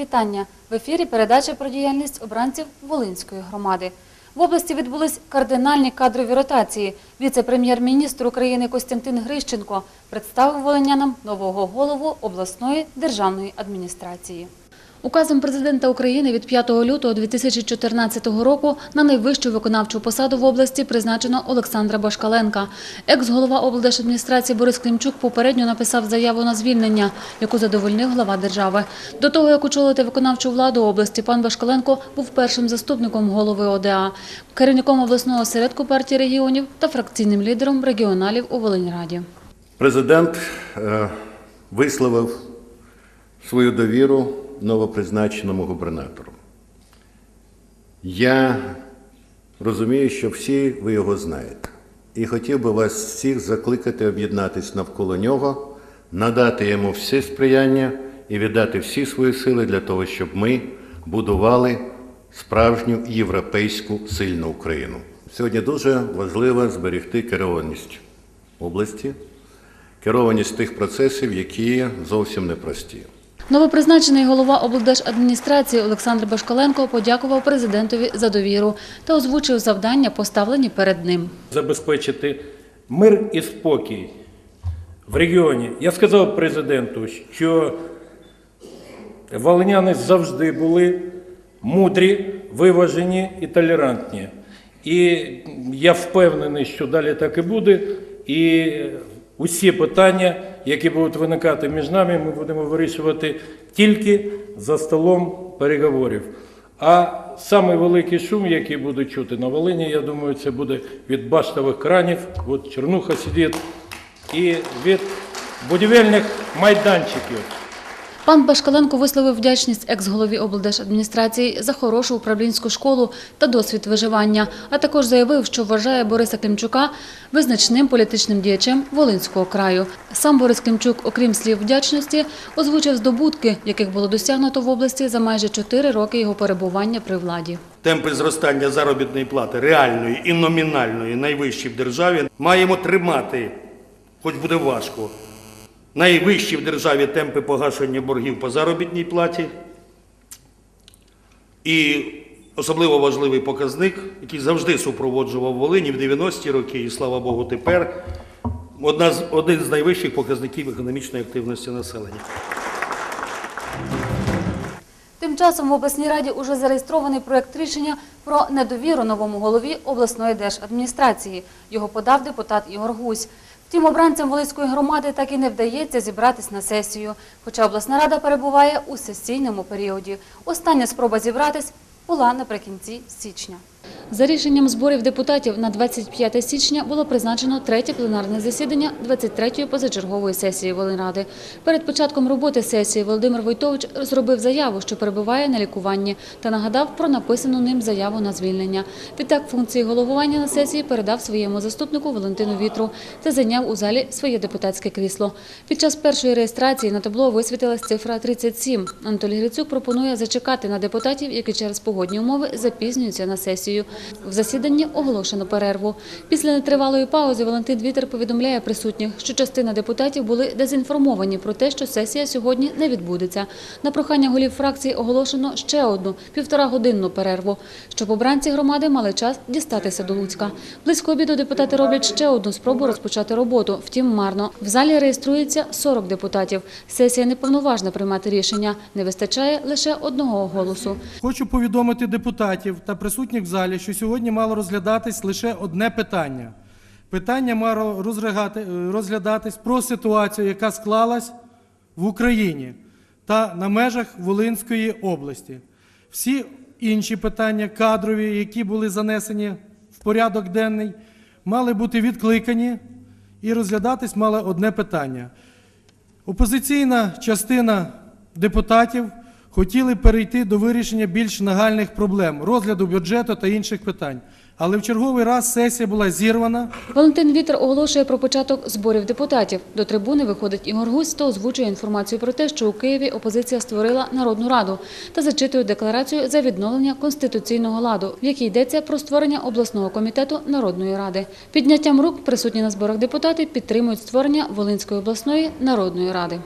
вітання. В ефірі передача про діяльність обранців Волинської громади. В області відбулись кардинальні кадрові ротації. Віце-прем'єр-міністр України Костянтин Грищенко представив волинянам нового голову обласної державної адміністрації. Указом президента України від 5 лютого 2014 року на найвищу виконавчу посаду в області призначено Олександра Башкаленка. Екс-голова облдержадміністрації Борис Клімчук попередньо написав заяву на звільнення, яку задовольнив глава держави. До того, як очолити виконавчу владу області, пан Башкаленко був першим заступником голови ОДА, керівником обласного осередку партії регіонів та фракційним лідером регіоналів у Волиньраді. Президент е, висловив свою довіру новопризначеному губернатору. Я розумію, що всі ви його знаєте. І хотів би вас всіх закликати об'єднатися навколо нього, надати йому всі сприяння і віддати всі свої сили для того, щоб ми будували справжню європейську сильну Україну. Сьогодні дуже важливо зберегти керованість області, керованість тих процесів, які зовсім непрості. Новопризначений голова облдержадміністрації Олександр Башкаленко подякував президентові за довіру та озвучив завдання, поставлені перед ним. забезпечити мир і спокій в регіоні. Я сказав президенту, що волиняни завжди були мудрі, виважені і толерантні. І я впевнений, що далі так і буде. І усі питання, які будуть виникати між нами, ми будемо вирішувати тільки за столом переговорів. А самий великий шум, який буде чути на Волині, я думаю, це буде від баштових кранів, от Чернуха сидить, і від будівельних майданчиків. Пан Башкаленко висловив вдячність екс-голові облдержадміністрації за хорошу управлінську школу та досвід виживання, а також заявив, що вважає Бориса Клімчука визначним політичним діячем Волинського краю. Сам Борис Клімчук, окрім слів вдячності, озвучив здобутки, яких було досягнуто в області за майже чотири роки його перебування при владі. темпи зростання заробітної плати реальної і номінальної найвищі в державі маємо тримати, хоч буде важко. Найвищі в державі темпи погашення боргів по заробітній платі. І особливо важливий показник, який завжди супроводжував Волині в 90-ті роки, і слава Богу, тепер одна з, один з найвищих показників економічної активності населення. Тим часом в обласній раді уже зареєстрований проект рішення про недовіру новому голові обласної держадміністрації. Його подав депутат Ігор Гусь. Втім, обранцям Волинської громади так і не вдається зібратись на сесію, хоча обласна рада перебуває у сесійному періоді. Остання спроба зібратись була наприкінці січня. За рішенням зборів депутатів на 25 січня було призначено третє пленарне засідання 23-ї позачергової сесії Волинради. Перед початком роботи сесії Володимир Войтович зробив заяву, що перебуває на лікуванні, та нагадав про написану ним заяву на звільнення. Відтак функції головування на сесії передав своєму заступнику Валентину Вітру та зайняв у залі своє депутатське крісло. Під час першої реєстрації на табло висвітилась цифра 37. Анатолій Грицюк пропонує зачекати на депутатів, які через погодні умови запізнюються на сесію. В засіданні оголошено перерву. Після нетривалої паузи Валентин Вітер повідомляє присутніх, що частина депутатів були дезінформовані про те, що сесія сьогодні не відбудеться. На прохання голів фракції оголошено ще одну півторагодинну перерву, щоб обранці громади мали час дістатися до Луцька. Близько обіду депутати роблять ще одну спробу розпочати роботу. Втім, марно. В залі реєструється 40 депутатів. Сесія неповноважна приймати рішення. Не вистачає лише одного голосу. Хочу повідомити депутатів та присутніх в залі, що сьогодні мало розглядатись лише одне питання. Питання мало розглядатись про ситуацію, яка склалась в Україні та на межах Волинської області. Всі інші питання, кадрові, які були занесені в порядок денний, мали бути відкликані і розглядатись мало одне питання. Опозиційна частина депутатів хотіли перейти до вирішення більш нагальних проблем, розгляду бюджету та інших питань. Але в черговий раз сесія була зірвана. Валентин Вітер оголошує про початок зборів депутатів. До трибуни виходить Ігор Гусь та озвучує інформацію про те, що у Києві опозиція створила Народну Раду та зачитує декларацію за відновлення конституційного ладу, в якій йдеться про створення обласного комітету Народної ради. Підняттям рук присутні на зборах депутати підтримують створення Волинської обласної народної ради.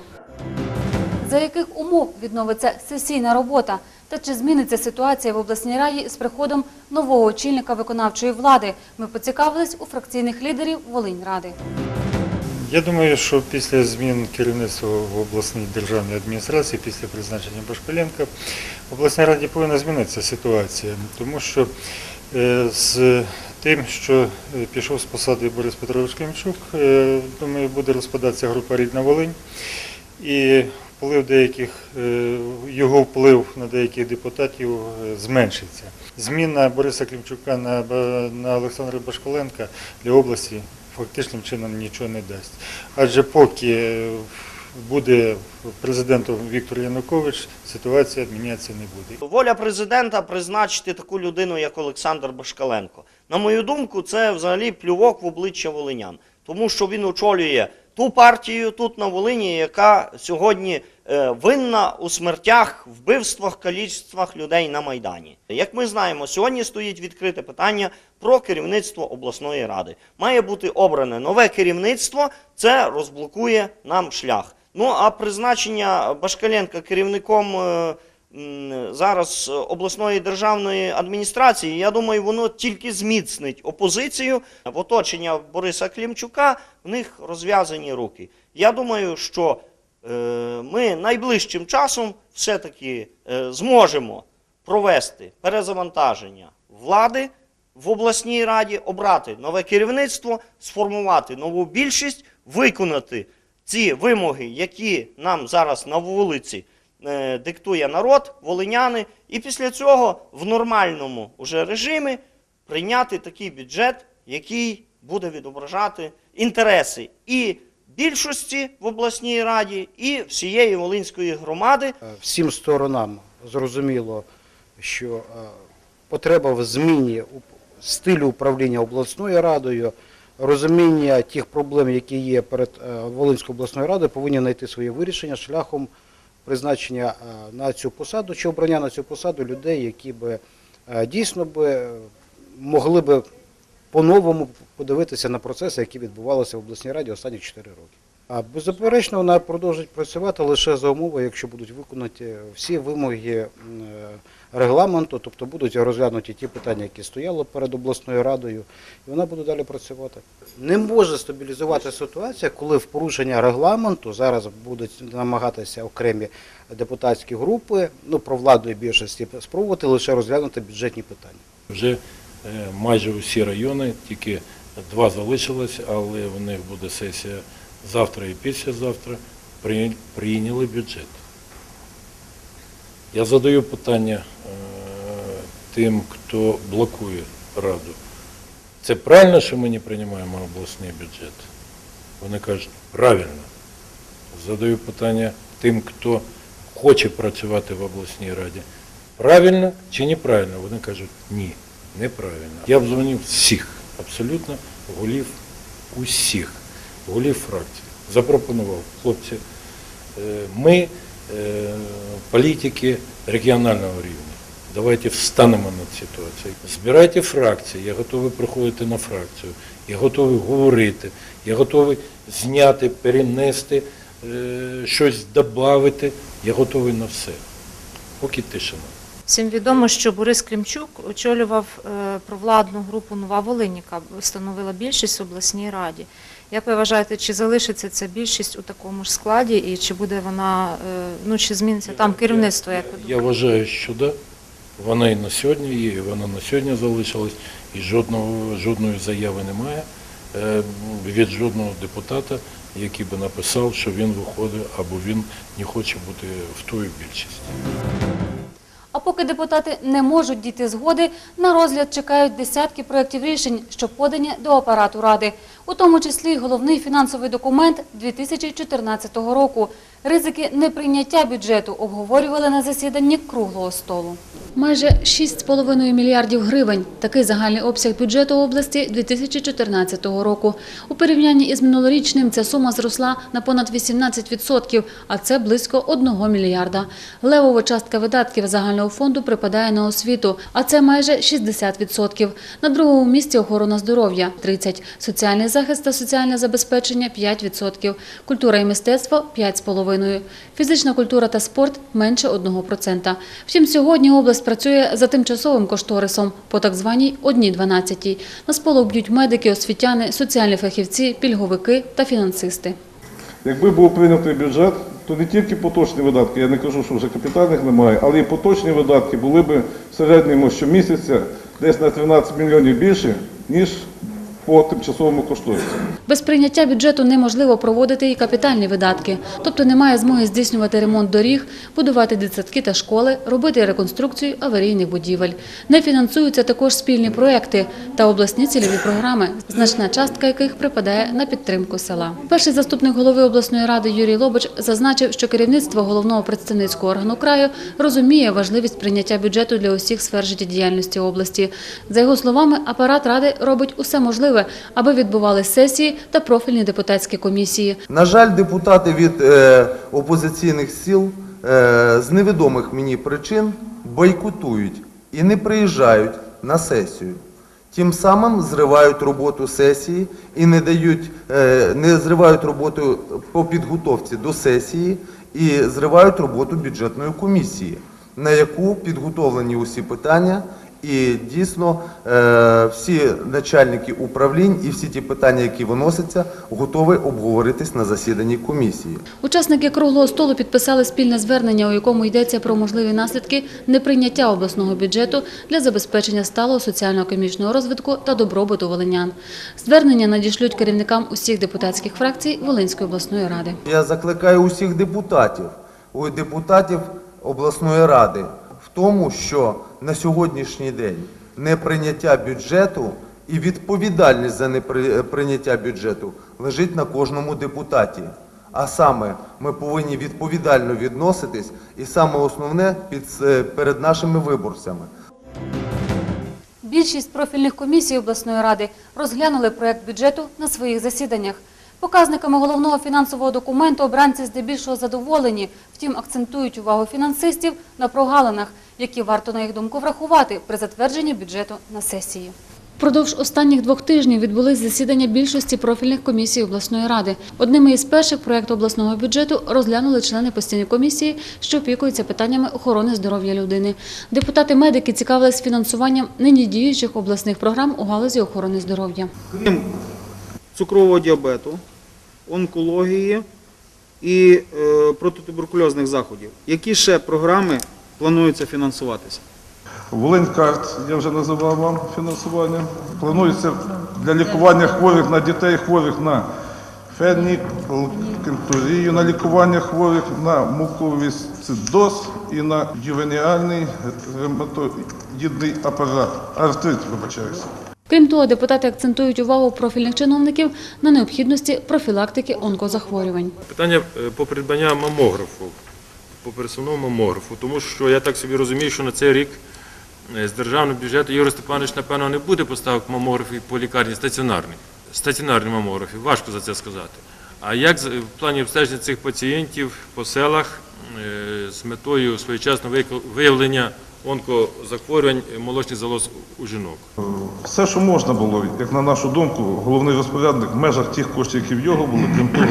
За яких умов відновиться сесійна робота та чи зміниться ситуація в обласній раді з приходом нового очільника виконавчої влади. Ми поцікавились у фракційних лідерів Волиньради. Я думаю, що після змін керівництва в обласній державній адміністрації, після призначення Башпиленка, в обласній раді повинна змінитися ситуація, тому що е, з тим, що е, пішов з посади Борис Петрович Климчук, е, думаю, буде розпадатися група Рідна Волинь. І вплив деяких, е, його вплив на деяких депутатів е, зменшиться. Зміна Бориса Климчука на, Олександра Башкаленка для області фактичним чином нічого не дасть. Адже поки е, буде президентом Віктор Янукович, ситуація мінятися не буде. Воля президента призначити таку людину, як Олександр Башкаленко. На мою думку, це взагалі плювок в обличчя волинян, тому що він очолює ту партію тут на Волині, яка сьогодні винна у смертях, вбивствах, каліцтвах людей на Майдані. Як ми знаємо, сьогодні стоїть відкрите питання про керівництво обласної ради. Має бути обране нове керівництво, це розблокує нам шлях. Ну а призначення Башкаленка керівником. е, зараз обласної державної адміністрації, я думаю, воно тільки зміцнить опозицію. В оточення Бориса Клімчука в них розв'язані руки. Я думаю, що е, ми найближчим часом все-таки е, зможемо провести перезавантаження влади в обласній раді, обрати нове керівництво, сформувати нову більшість, виконати ці вимоги, які нам зараз на вулиці е, диктує народ, волиняни, і після цього в нормальному уже режимі прийняти такий бюджет, який буде відображати інтереси і більшості в обласній раді, і всієї волинської громади. всім сторонам зрозуміло, що е, потреба в зміні стилю управління обласною радою, розуміння тих проблем, які є перед е, Волинською обласною радою, повинні знайти своє вирішення шляхом призначення е, на цю посаду чи обрання на цю посаду людей, які е, дійсно е, могли би по-новому подивитися на процеси, які відбувалися в обласній раді останні 4 роки. А беззаперечно вона продовжить працювати лише за умови, якщо будуть виконані всі вимоги е, регламенту, тобто будуть розглянуті ті питання, які стояли перед обласною радою, і вона буде далі працювати. Не може стабілізувати ситуація, коли в порушення регламенту зараз будуть намагатися окремі депутатські групи, ну про владної більшості спробувати лише розглянути бюджетні питання. Вже майже усі райони, тільки два залишилось, але в них буде сесія завтра і післязавтра, прийняли бюджет. Я задаю питання е, тим, хто блокує Раду. Це правильно, що ми не приймаємо обласний бюджет? Вони кажуть, правильно. Задаю питання тим, хто хоче працювати в обласній раді. Правильно чи неправильно? Вони кажуть, ні, неправильно. Я обдзвонив всіх, абсолютно голів усіх, голів фракцій. Запропонував, хлопці, е, ми е, політики регіонального рівня. Давайте встанемо над ситуацією. Збирайте фракції, я готовий приходити на фракцію, я готовий говорити, я готовий зняти, перенести, е, щось додати, я готовий на все. Поки тишина. Всім відомо, що Борис Клімчук очолював е, провладну групу Нова Волинь, яка встановила більшість в обласній раді. Як ви вважаєте, чи залишиться ця більшість у такому ж складі, і чи буде вона, е, ну чи зміниться там керівництво? Як ви Я вважаю, що да. Вона і на сьогодні є, і вона на сьогодні залишилась, і жодного, жодної заяви немає е, від жодного депутата, який би написав, що він виходить або він не хоче бути в тої більшості. А поки депутати не можуть дійти згоди, на розгляд чекають десятки проєктів рішень, що подані до апарату Ради, у тому числі й головний фінансовий документ 2014 року. Ризики неприйняття бюджету обговорювали на засіданні круглого столу. Майже 6,5 мільярдів гривень – такий загальний обсяг бюджету області 2014 року. У порівнянні із минулорічним ця сума зросла на понад 18%, а це близько 1 мільярда. Левова частка видатків загального фонду припадає на освіту, а це майже 60%. На другому місці охорона здоров'я – 30%, соціальний захист та соціальне забезпечення 5%, культура і мистецтво 5,5%, фізична культура та спорт менше 1%. Втім, сьогодні область працює за тимчасовим кошторисом по так званій одній 12 На сполох б'ють медики, освітяни, соціальні фахівці, пільговики та фінансисти. Якби був прийнятий бюджет, то не тільки поточні видатки, я не кажу, що вже капітальних немає, але і поточні видатки були б в середньому щомісяця десь на 13 мільйонів більше, ніж по тимчасовому кошторису. Без прийняття бюджету неможливо проводити і капітальні видатки, тобто немає змоги здійснювати ремонт доріг, будувати дитсадки та школи, робити реконструкцію аварійних будівель. Не фінансуються також спільні проекти та обласні цільові програми, значна частка яких припадає на підтримку села. Перший заступник голови обласної ради Юрій Лобич зазначив, що керівництво головного представницького органу краю розуміє важливість прийняття бюджету для усіх сфер життєдіяльності області. За його словами, апарат ради робить усе можливе, аби відбували сесії та профільні депутатські комісії. На жаль, депутати від е, опозиційних сил е, з невідомих мені причин бойкотують і не приїжджають на сесію. Тим самим зривають роботу сесії і не дають, е, не зривають роботу по підготовці до сесії і зривають роботу бюджетної комісії, на яку підготовлені усі питання. І дійсно е, всі начальники управлінь і всі ті питання, які виносяться, готові обговоритись на засіданні комісії. Учасники круглого столу підписали спільне звернення, у якому йдеться про можливі наслідки неприйняття обласного бюджету для забезпечення сталого соціально-економічного розвитку та добробуту волинян. Звернення надішлють керівникам усіх депутатських фракцій Волинської обласної ради. Я закликаю усіх депутатів, у депутатів обласної ради тому, що на сьогоднішній день неприйняття бюджету і відповідальність за неприйняття бюджету лежить на кожному депутаті. А саме ми повинні відповідально відноситись, і саме основне під, е, перед нашими виборцями. Більшість профільних комісій обласної ради розглянули проект бюджету на своїх засіданнях. Показниками головного фінансового документу обранці здебільшого задоволені, втім акцентують увагу фінансистів на прогалинах, які варто, на їх думку, врахувати при затвердженні бюджету на сесії. Впродовж останніх двох тижнів відбулись засідання більшості профільних комісій обласної ради. Одними із перших проєкт обласного бюджету розглянули члени постійної комісії, що опікуються питаннями охорони здоров'я людини. Депутати-медики цікавились фінансуванням нині діючих обласних програм у галузі охорони здоров'я. крім цукрового діабету, онкології і е, протитуберкульозних заходів. Які ще програми планується фінансуватися? Волинькарт, я вже називав вам фінансування. Планується для лікування хворих на дітей, хворих на фенікултурію, на лікування хворих на муковісцидоз і на ювеніальний ревматоїдний апарат. Артрит, вибачаюся. Крім того, депутати акцентують увагу профільних чиновників на необхідності профілактики онкозахворювань. Питання е, по придбання мамографу, по пересувному мамографу, тому що я так собі розумію, що на цей рік е, з державного бюджету Ігор Степанович, напевно, не буде поставок мамографів по лікарні стаціонарних. Стаціонарні мамографи, важко за це сказати. А як в плані обстеження цих пацієнтів по селах е, з метою своєчасного виявлення онкозахворювань молочних залоз у жінок? Все, що можна було, як на нашу думку, головний розпорядник в межах тих коштів, які в його були, крім того,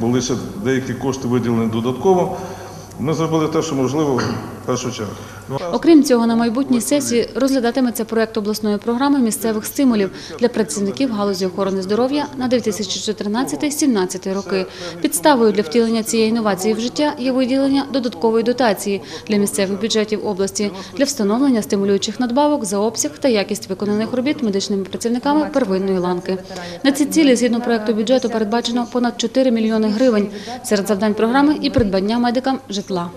були ще деякі кошти виділені додатково. Ми зробили те, що можливо першу чергу. Окрім цього, на майбутній сесії розглядатиметься проект обласної програми місцевих стимулів для працівників галузі охорони здоров'я на 2014-2017 роки. Підставою для втілення цієї інновації в життя є виділення додаткової дотації для місцевих бюджетів області для встановлення стимулюючих надбавок за обсяг та якість виконаних робіт медичними працівниками первинної ланки. На ці цілі, згідно проекту бюджету, передбачено понад 4 мільйони гривень. Серед завдань програми і придбання медикам житла.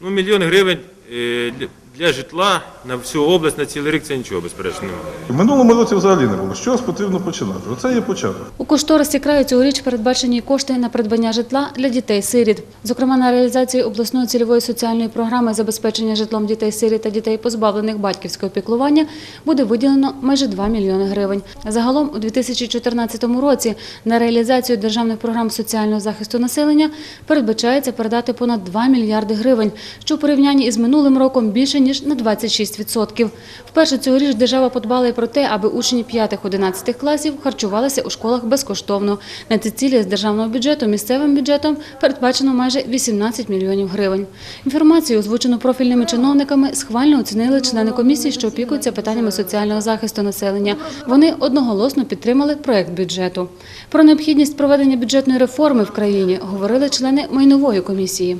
Ну, мільйон гривень е, для- житла на всю область на цілий рік це нічого, безперечно. В минулому році взагалі не було. З чогось потрібно починати. Оце є початок. У кошторисі краю цьогоріч передбачені кошти на придбання житла для дітей-сиріт. Зокрема, на реалізацію обласної цільової соціальної програми забезпечення житлом дітей-сиріт та дітей, позбавлених батьківського піклування, буде виділено майже 2 мільйони гривень. Загалом у 2014 році на реалізацію державних програм соціального захисту населення передбачається передати понад 2 мільярди гривень, що у порівнянні із минулим роком більше ніж на 26%. Вперше цьогоріч держава подбала і про те, аби учні 5-11 класів харчувалися у школах безкоштовно. На ці цілі з державного бюджету місцевим бюджетом передбачено майже 18 мільйонів гривень. Інформацію, озвучену профільними чиновниками, схвально оцінили члени комісії, що опікуються питаннями соціального захисту населення. Вони одноголосно підтримали проект бюджету. Про необхідність проведення бюджетної реформи в країні говорили члени майнової комісії.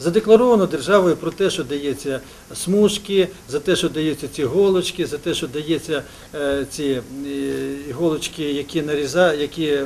Задекларовано державою про те, що дається смужки, за те, що даються ці голочки, за те, що дається е, ці е, голочки, які нарізають, які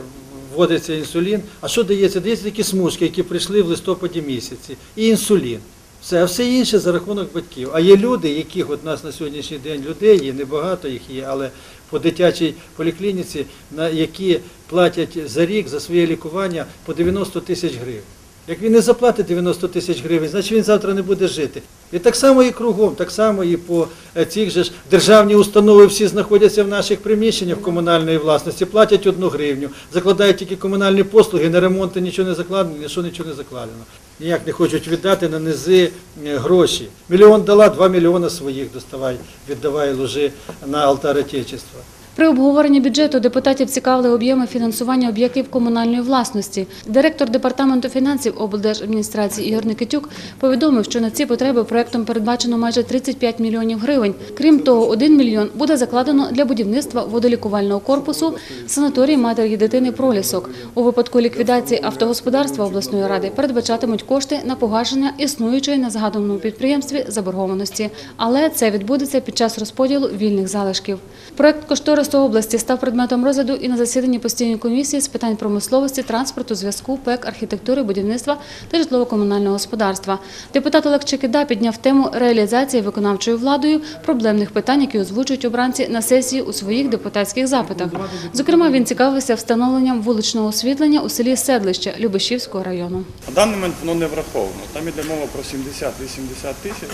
вводиться інсулін. А що дається? Дається такі смужки, які прийшли в листопаді місяці, і інсулін. Все, а все інше за рахунок батьків. А є люди, яких от нас на сьогоднішній день людей є, небагато їх є, але по дитячій поліклініці, які платять за рік за своє лікування по 90 тисяч гривень. Як він не заплатить 90 тисяч гривень, значить він завтра не буде жити. І так само і кругом, так само і по е, цих же ж державні установи всі знаходяться в наших приміщеннях комунальної власності, платять одну гривню, закладають тільки комунальні послуги, на ремонти нічого не закладено, ні що нічого не закладено. Ніяк не хочуть віддати на низи е, гроші. Мільйон дала, два мільйони своїх доставай, віддавай ложи на алтар Отечества. При обговоренні бюджету депутатів цікавили об'єми фінансування об'єктів комунальної власності. Директор департаменту фінансів облдержадміністрації Ігор Никитюк повідомив, що на ці потреби проектом передбачено майже 35 мільйонів гривень. Крім того, 1 мільйон буде закладено для будівництва водолікувального корпусу санаторії матері дитини Пролісок. У випадку ліквідації автогосподарства обласної ради передбачатимуть кошти на погашення існуючої на згаданому підприємстві заборгованості. Але це відбудеться під час розподілу вільних залишків. Проект кошторису області став предметом розгляду і на засіданні постійної комісії з питань промисловості, транспорту, зв'язку, ПЕК, архітектури, будівництва та житлово-комунального господарства. Депутат Олег Чекида підняв тему реалізації виконавчою владою проблемних питань, які озвучують обранці на сесії у своїх депутатських запитах. Зокрема, він цікавився встановленням вуличного освітлення у селі Седлище Любешівського району. На даний момент воно не враховано. Там йде мова про 70-80 тисяч.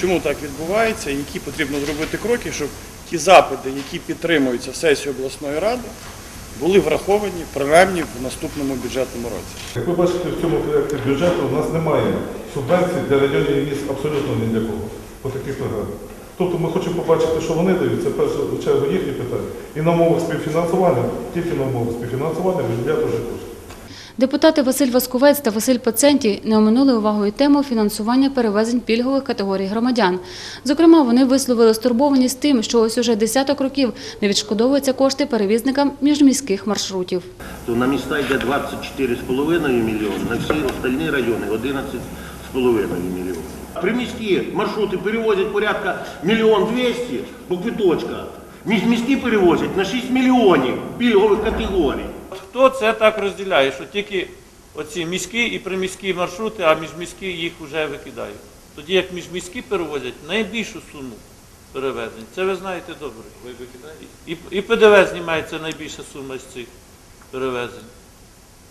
Чому так відбувається? Які потрібно зробити кроки, щоб ті запити, які підтримуються сесією обласної ради, були враховані принаймні в наступному бюджетному році. Як ви бачите, в цьому проєкті бюджету у нас немає субвенцій для районів міст абсолютно ні для кого по таких програмах. Тобто ми хочемо побачити, що вони дають, це в першу чергу їхні питання. І на умовах співфінансування, тільки на умовах співфінансування виділяти вже кошти. Депутати Василь Васковець та Василь Пацентій не оминули увагою тему фінансування перевезень пільгових категорій громадян. Зокрема, вони висловили стурбованість тим, що ось уже десяток років не відшкодовуються кошти перевізникам міжміських маршрутів. на міста йде 24,5 мільйони, на всі остальні райони 11,5 мільйонів. Приміські маршрути перевозять порядка мільйон 200 по квиточка. Міські перевозять на 6 мільйонів пільгових категорій. Хто це так розділяє, що тільки оці міські і приміські маршрути, а міжміські їх вже викидають. Тоді як міжміські перевозять найбільшу суму перевезень. Це ви знаєте добре. Ви викидаєте? І, і ПДВ знімається найбільша сума з цих перевезень.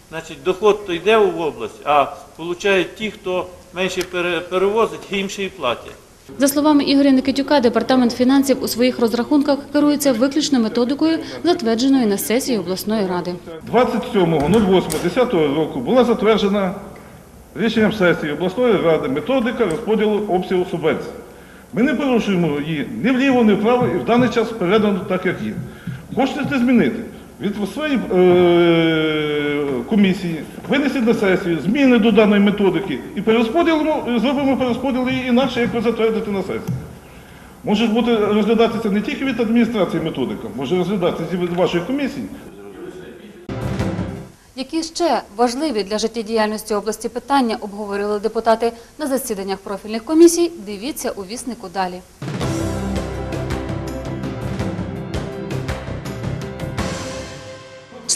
Значить, доход то йде в область, а получають ті, хто менше пере- перевозить, гірше і платять. За словами Ігоря Никитюка, департамент фінансів у своїх розрахунках керується виключно методикою, затвердженою на сесії обласної ради. 27.08.10 року була затверджена рішенням сесії обласної ради методика розподілу обсягу субвенцій. Ми не порушуємо її ні вліво, ні вправо, і в даний час передано так, як є. Хочете змінити? Від своєї е, комісії винесіть на сесію зміни до даної методики і перерозподілимо, зробимо перерозподіл її інакше, як ви затвердите на сесії. Може бути розглядатися не тільки від адміністрації методика, може розглядатися і від вашої комісії. Які ще важливі для життєдіяльності області питання обговорювали депутати на засіданнях профільних комісій, дивіться у віснику далі.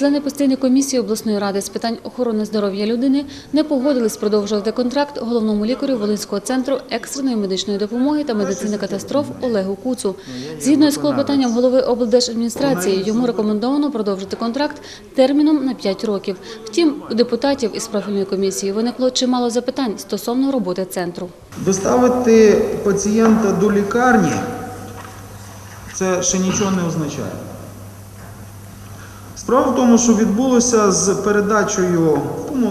Члени постійної комісії обласної ради з питань охорони здоров'я людини не погодились продовжувати контракт головному лікарю Волинського центру екстреної медичної допомоги та медицини катастроф Олегу Куцу. Згідно з клопотанням голови облдержадміністрації, йому рекомендовано продовжити контракт терміном на 5 років. Втім, у депутатів із профільної комісії виникло чимало запитань стосовно роботи центру. Доставити пацієнта до лікарні це ще нічого не означає. Справа в тому, що відбулося з передачею в е,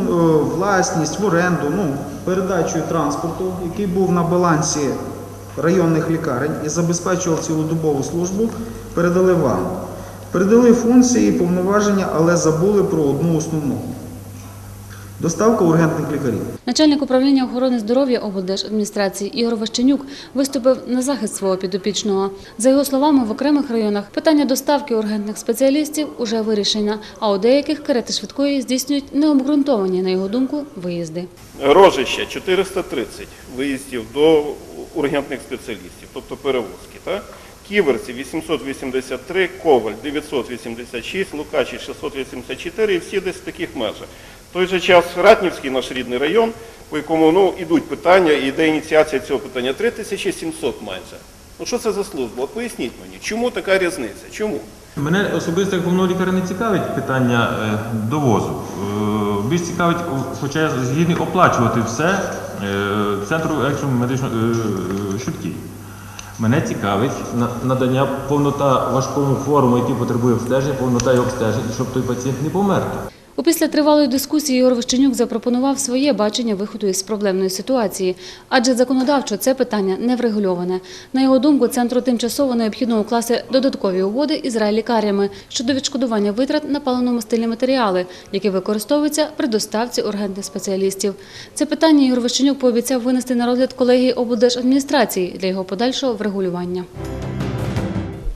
власність в оренду, ну, передачею транспорту, який був на балансі районних лікарень і забезпечував цілодобову службу, передали вам. Передали функції і повноваження, але забули про одну основну доставка ургентних лікарів. Начальник управління охорони здоров'я облдержадміністрації Ігор Ващенюк виступив на захист свого підопічного. За його словами, в окремих районах питання доставки ургентних спеціалістів уже вирішено, а у деяких карети швидкої здійснюють необґрунтовані, на його думку, виїзди. Рожище 430 виїздів до ургентних спеціалістів, тобто перевозки. Так? Ківерці 883, Коваль 986, Лукачі 684 і всі десь в таких межах. Той же час Ратнівський наш рідний район, по якому ну, ідуть питання, і йде ініціація цього питання 3700 майже. Ну що це за служба? От поясніть мені, чому така різниця? Чому? Мене особисто як головного лікаря не цікавить питання е, довозу. Е, Більш цікавить, хоча я згідний оплачувати все е, центру медичної швидкій. Мене цікавить надання повнота важкому хворому, який потребує обстеження, повнота його обстежень, щоб той пацієнт не помер. Опісля тривалої дискусії Ігор Вищенюк запропонував своє бачення виходу із проблемної ситуації, адже законодавчо це питання не врегульоване. На його думку, центру тимчасово необхідно укласти додаткові угоди із райлікарями щодо відшкодування витрат на паливно-мастильні матеріали, які використовуються при доставці ургентних спеціалістів. Це питання Ігор Вищенюк пообіцяв винести на розгляд колегії облдержадміністрації для його подальшого врегулювання.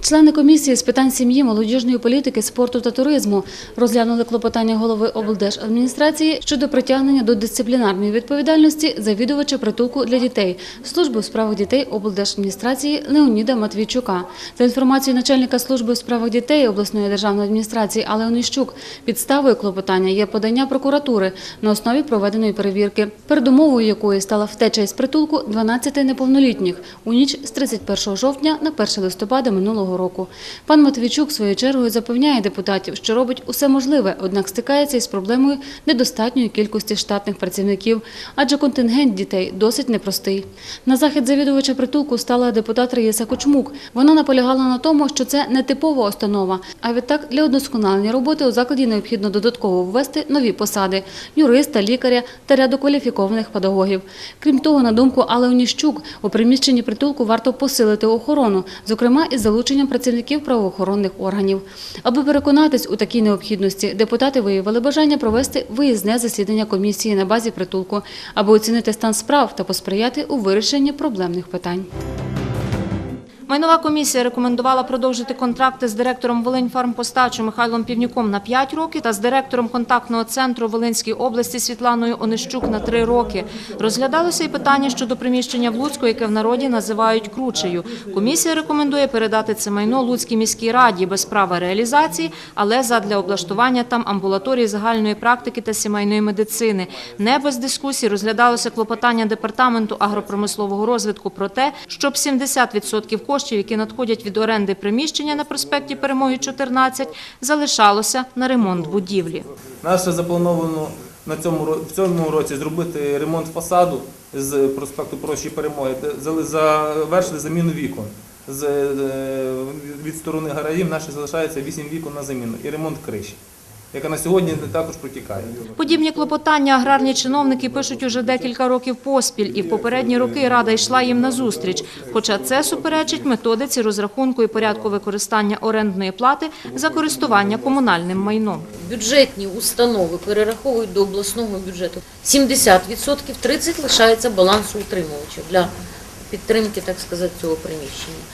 Члени комісії з питань сім'ї, молодіжної політики, спорту та туризму розглянули клопотання голови облдержадміністрації щодо притягнення до дисциплінарної відповідальності завідувача притулку для дітей служби у справах дітей облдержадміністрації Леоніда Матвійчука. За інформацією начальника служби у справах дітей обласної державної адміністрації Алли Онищук, підставою клопотання є подання прокуратури на основі проведеної перевірки, передумовою якої стала втеча із притулку 12 неповнолітніх у ніч з 31 жовтня на 1 листопада минулого року. Пан Матвійчук своєю чергою запевняє депутатів, що робить усе можливе, однак стикається із проблемою недостатньої кількості штатних працівників, адже контингент дітей досить непростий. На захід завідувача притулку стала депутат Раїса Кучмук. Вона наполягала на тому, що це не типова установа, а відтак для удосконалення роботи у закладі необхідно додатково ввести нові посади юриста, лікаря та ряду кваліфікованих педагогів. Крім того, на думку Алли Оніщук, у приміщенні притулку варто посилити охорону, зокрема із залученням працівників правоохоронних органів. Аби переконатись у такій необхідності, депутати виявили бажання провести виїзне засідання комісії на базі притулку, аби оцінити стан справ та посприяти у вирішенні проблемних питань. Майнова комісія рекомендувала продовжити контракти з директором Волиньфармпостачу Михайлом Півнюком на 5 років та з директором контактного центру Волинської області Світланою Онищук на 3 роки. Розглядалося і питання щодо приміщення в Луцьку, яке в народі називають кручею. Комісія рекомендує передати це майно Луцькій міській раді без права реалізації, але задля облаштування там амбулаторії загальної практики та сімейної медицини. Не без дискусій розглядалося клопотання департаменту агропромислового розвитку про те, щоб 70% коштів, які надходять від оренди приміщення на проспекті Перемоги 14, залишалося на ремонт будівлі. Нас ще заплановано на цьому в цьому році зробити ремонт фасаду з проспекту Прощі Перемоги, завершили заміну вікон. З, е, від сторони гаражів наші залишається 8 вікон на заміну і ремонт криші, яка на сьогодні також протікає. Подібні клопотання аграрні чиновники пишуть уже декілька років поспіль, і в попередні роки рада йшла їм назустріч. Хоча це суперечить методиці розрахунку і порядку використання орендної плати за користування комунальним майном. бюджетні установи перераховують до обласного бюджету 70%, 30% лишається балансу утримувачів для підтримки, так сказати, цього приміщення.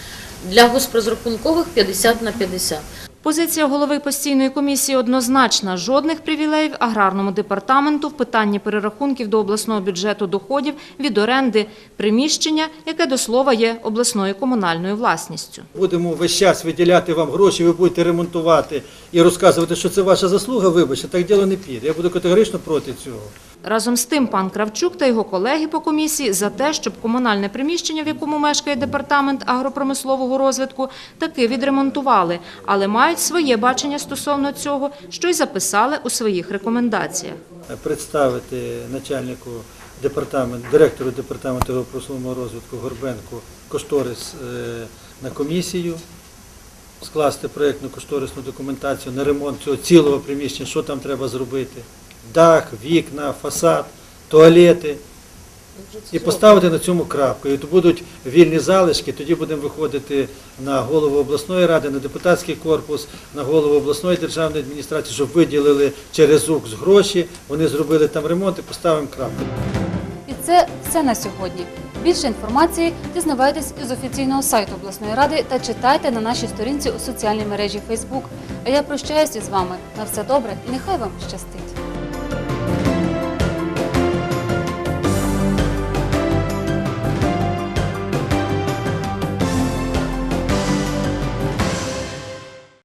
Для госпрозрахункових 50 на 50. Позиція голови постійної комісії однозначна: жодних привілеїв аграрному департаменту в питанні перерахунків до обласного бюджету доходів від оренди приміщення, яке до слова є обласною комунальною власністю. Будемо весь час виділяти вам гроші, ви будете ремонтувати і розказувати, що це ваша заслуга, вибачте, так діло не піде. Я буду категорично проти цього. Разом з тим, пан Кравчук та його колеги по комісії за те, щоб комунальне приміщення, в якому мешкає департамент агропромислового розвитку, таки відремонтували, але мають своє бачення стосовно цього, що й записали у своїх рекомендаціях. Представити начальнику департаменту, директору департаменту агропромислового розвитку Горбенку кошторис е, на комісію, скласти проєктну кошторисну документацію на ремонт цього цілого приміщення, що там треба зробити. Дах, вікна, фасад, туалети, І поставити на цьому крапку. І то будуть вільні залишки, тоді будемо виходити на голову обласної ради, на депутатський корпус, на голову обласної державної адміністрації, щоб виділили через УКС гроші, вони зробили там ремонт і поставимо крапку. І це все на сьогодні. Більше інформації дізнавайтесь із офіційного сайту обласної ради та читайте на нашій сторінці у соціальній мережі Facebook. А я прощаюся з вами. На все добре і нехай вам щастить.